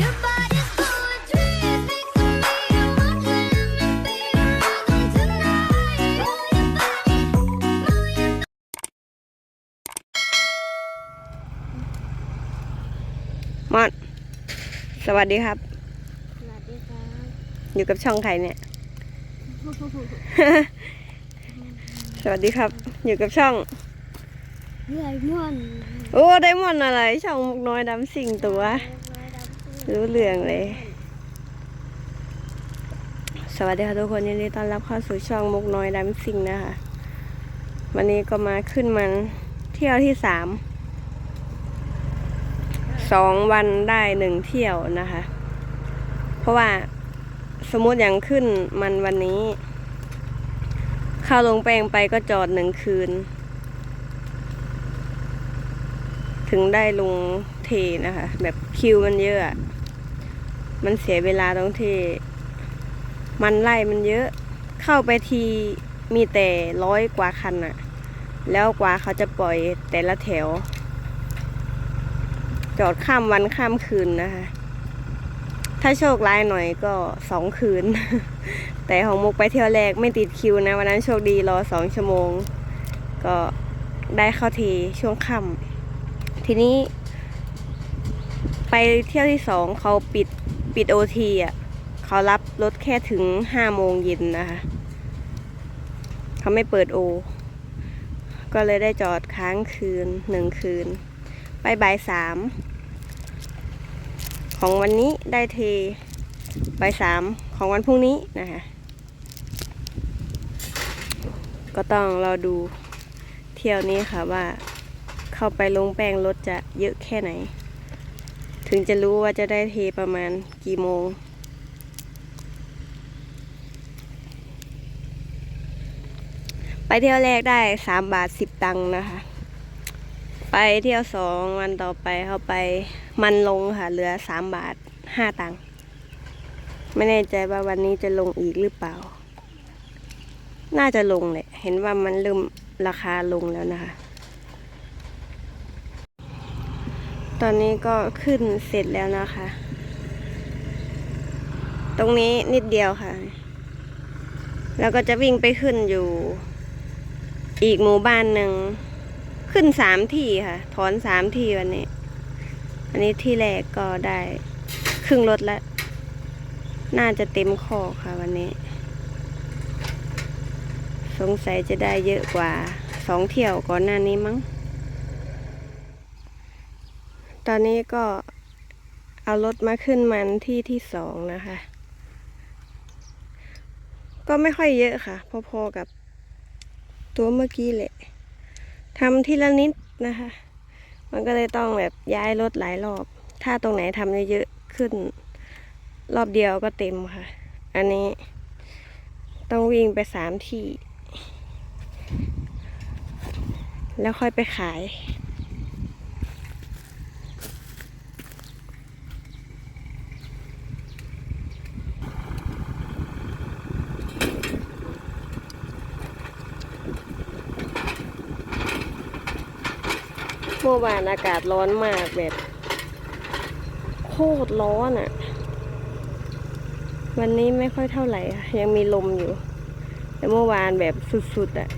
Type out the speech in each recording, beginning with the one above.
มอน สวัสดีครับ สวัสดีครับ อยู่กับช่องใครเนี่ย สวัสดีครับ อยู่กับช่องเลื่อยม่วนโอ้ไดมอนด์อะไร ช่องมุกน้อยดำสิ่งตัว รู้เรื่องเลย สวัสดีค่ะทุกคนยินดีต้อนรับเข้าสู่ช่องมุกน้อยดำสิ่งนะคะ วันนี้ก็มาขึ้นมันเที่ยวที่สาม สองวันได้หนึ่งเที่ยวนะคะ เพราะว่าสมมติอย่างขึ้นมันวันนี้ เข้าลงแปลงไปก็จอดหนึ่งคืน ถึงได้ลงเทนะคะ แบบคิวมันเยอะ มันเสียเวลาตรงที่ มันไล่มันเยอะ เข้าไปทีมีแต่ร้อยกว่าคันอะแล้วกว่าเขาจะปล่อยแต่ละแถว จอดข้ามวันข้ามคืนนะคะ ถ้าโชคร้ายหน่อยก็สองคืน แต่ของมุกไปเที่ยวแรกไม่ติดคิวนะ วันนั้นโชคดีรอสองชั่วโมง ก็ได้เข้าทีช่วงค่ำทีนี้ ไปเที่ยวที่สองเขาปิด ปิดโอทีอะเขารับรถแค่ถึงห้าโมงเย็นนะคะ เขาไม่เปิดโอ ก็เลยได้จอดค้างคืนหนึ่งคืน ไปบ่ายสามของวันนี้ได้เทบ่ายสามของวันพรุ่งนี้นะคะ ก็ต้องรอดูเที่ยวนี้ค่ะว่าเข้าไปลงแป้งรถจะเยอะแค่ไหน ถึงจะรู้ว่าจะได้เทประมาณกี่โมง ไปเที่ยวแรกได้สามบาทสิบตังค์นะคะ ไปเที่ยวสองวันต่อไปเข้าไปมันลงค่ะ เหลือสามบาทห้าตังค์ไม่แน่ใจว่าวันนี้จะลงอีกหรือเปล่า น่าจะลงแหละ เห็นว่ามันเริ่มราคาลงแล้วนะคะ ตอนนี้ก็ขึ้นเสร็จแล้วนะคะ ตรงนี้นิดเดียวค่ะ แล้วก็จะวิ่งไปขึ้นอยู่ อีกหมู่บ้านหนึ่ง ขึ้นสามที่ค่ะ ถอนสามที่วันนี้ อันนี้ที่แรกก็ได้ ครึ่งรถแล้วน่าจะเต็มข้อค่ะวันนี้ สงสัยจะได้เยอะกว่าสองเที่ยวก่อนหน้านี้มั้ง ตอนนี้ก็เอารถมาขึ้นมันที่ที่สองนะคะ ก็ไม่ค่อยเยอะค่ะ พอๆกับตัวเมื่อกี้แหละทำทีละนิดนะคะ มันก็เลยต้องแบบย้ายรถหลายรอบ ถ้าตรงไหนทำเยอะๆขึ้น รอบเดียวก็เต็มค่ะ อันนี้ต้องวิ่งไปสามที่ แล้วค่อยไปขาย เมื่อวานอากาศร้อนมากแบบ โคตรร้อนอะ่ะ วันนี้ไม่ค่อยเท่าไหร่ค่ะยังมีลมอยู่ แต่เมื่อวานแบบสุดๆอะ่ะ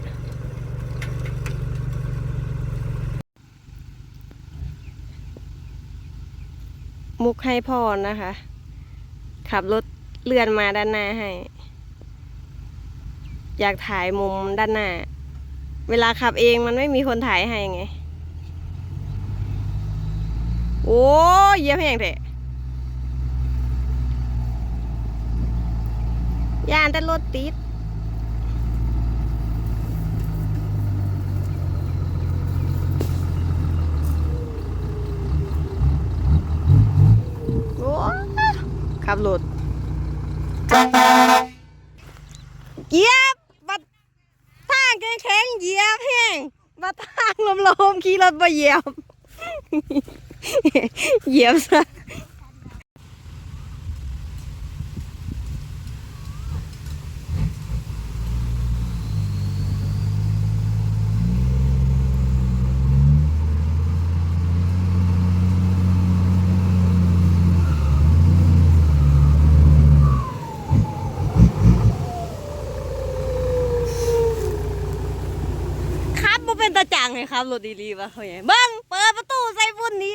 มุกให้พ่อนะคะ ขับรถเลื่อนมาด้านหน้าให้ อยากถ่ายมุมด้านหน้า เวลาขับเองมันไม่มีคนถ่ายให้ไง โอ้เยี่ยบแพงเถอะย่านแต่รถติดโอ้ขับรถเยียบบัดทางแข็งๆเยียบแห้งบัดทางลมๆขี่รถบ่เยียบ เหยียบซะเป็นตาจังไงครับรถดีๆวะเขาอย่างเบิ้งเปิดประตูใส่บุญนี้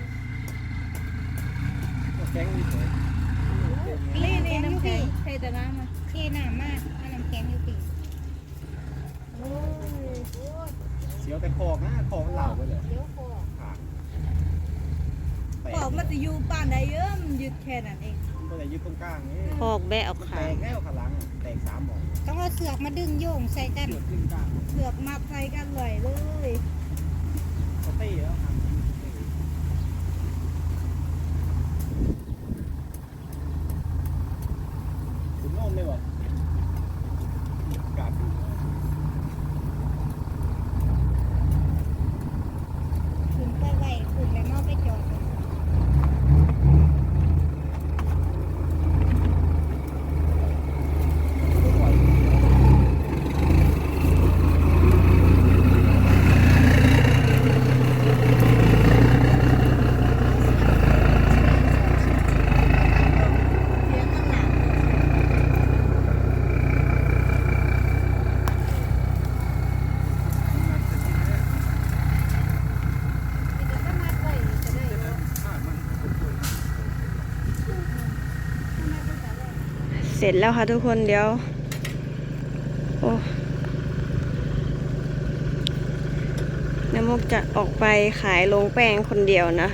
แก๊งนี่สวยนี่นี่น้ำแข็งเทแต่น้ำมาเทน้ำมากถ้าน้ำแข็งอยู่ปีเสียวแต่คอกนะคอมันเหล่าไปเลยเดี๋ยวคอขาดแตบอกมันจะอยู่ป่านใดเยอะมันยึดแค่นั้นเอง ก็เลยยึดตรงกลางนี่พอกแบะออกแตขางกแล้วขาหลังอะแตกสามหมองต้องเอาเสือกมาดึงโยงใส่กันเกิดขึ้นกลาง เสือกมัดใส่กันเลยเลย เขาเต้แล้วครับคุณโน่นได้บ่กาดขึ้น ขึ้นไปไหวขึ้นเลยมอไปจอด เสร็จแล้วค่ะทุกคนเดี๋ยว โอ้น้ำมกจะออกไปขายลงแป้งคนเดียวนะ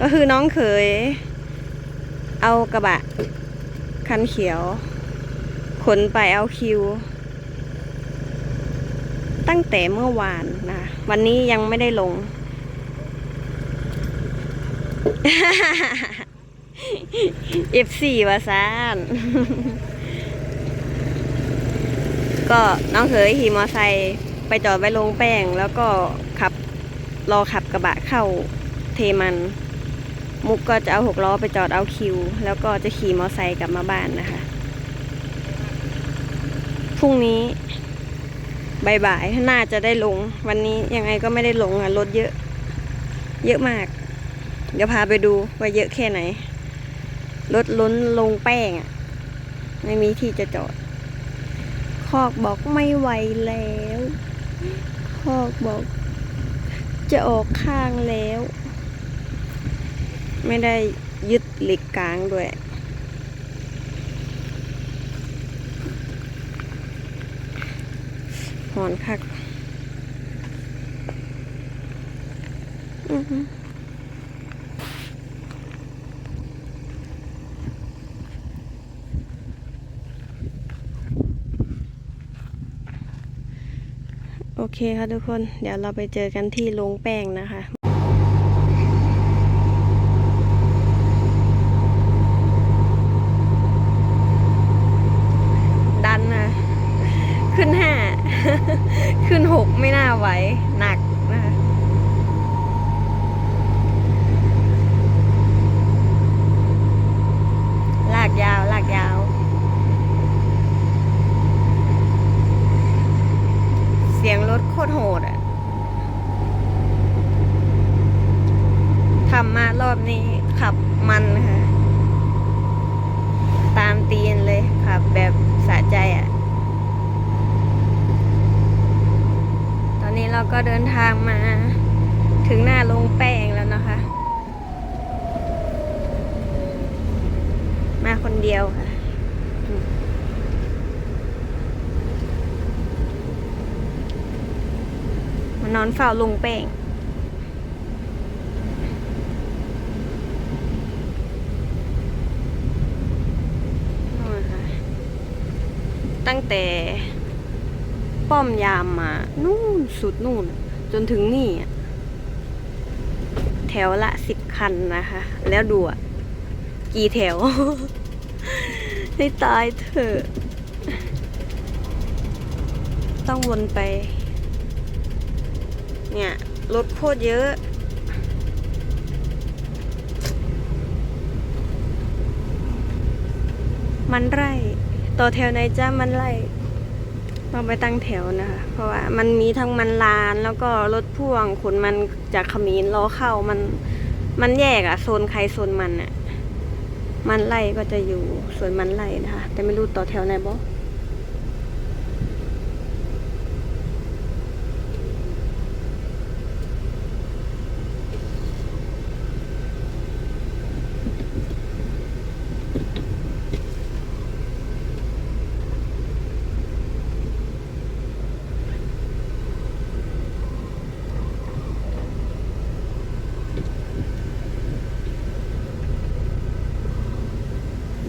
ก็คือน้องเขยเอากระบะ คันเขียว ขนไปเอาคิว ตั้งแต่เมื่อวานนะ วันนี้ยังไม่ได้ลง F4 วาซานก็น้องเขยขี่มอไซค์ไปจอดไว้ลงแป้ง แล้วก็ขับรอขับกระบะเข้าเทมัน มุกก็จะเอาหกล้อไปจอดเอาคิว แล้วก็จะขี่มอไซค์กลับมาบ้านนะคะพรุ่งนี้บ่ายๆน่าจะได้ลง วันนี้ยังไงก็ไม่ได้ลงอะรถเยอะ เยอะมาก เดี๋ยวพาไปดูว่าเยอะแค่ไหน รถล้นลงแป้งอะไม่มีที่จะจอด คอกบอกไม่ไหวแล้ว คอกบอก จะออกข้างแล้ว ไม่ได้ยึดเหล็กกลางด้วยหอนคักอือหือ โอ เคค่ะทุกคน เดี๋ยวเราไปเจอกันที่โรงแป้งนะคะดันนะขึ้นห้าขึ้นหกไม่น่าไหวหนักนะคะ ลากยาว ลากยาว เสียงรถโคตรโหดอะทำมารอบนี้ขับมันค่ะ ตามตีนเลยขับแบบสะใจอะตอนนี้ เราก็เดินทางมาถึงหน้าโรงแป้งแล้วนะคะ มาคนเดียวค่ะมานอนเฝ้าลุงแป้งตั้งแต่ ป้อมยามมา นู่นสุดนู่น จนถึงนี่ แถวละสิบคันนะคะ แล้วดูอะกี่แถว ให้ตายเถอะ ต้องวนไป เนี่ย รถโคตรเยอะมันไร่ ต่อแถวไหนจ้ามันไร่ เราไปตั้งแถวนะคะ เพราะว่ามันมีทั้งมันลานแล้วก็รถพ่วงขนมันจากขมิ้นล้อเข้ามันมันแยกอะโซนใครโซนมันอะมันไล่ก็จะอยู่ส่วนมันไล่นะคะ แต่ไม่รู้ต่อแถวไหนบ่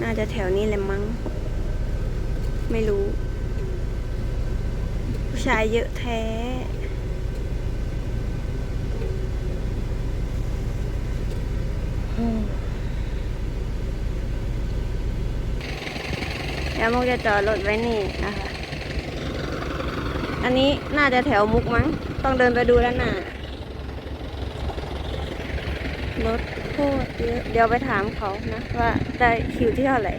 น่าจะแถวนี้แหละมั้ง ไม่รู้ ผู้ชายเยอะแท้แล้วมุกจะจอดรถไว้นี่นะคะ อันนี้น่าจะแถวมุกมั้ง ต้องเดินไปดูแล้วน่ะรถ โคตรเยอะเดี๋ยวไปถามเขานะว่าได้คิวที่เท่าไหร่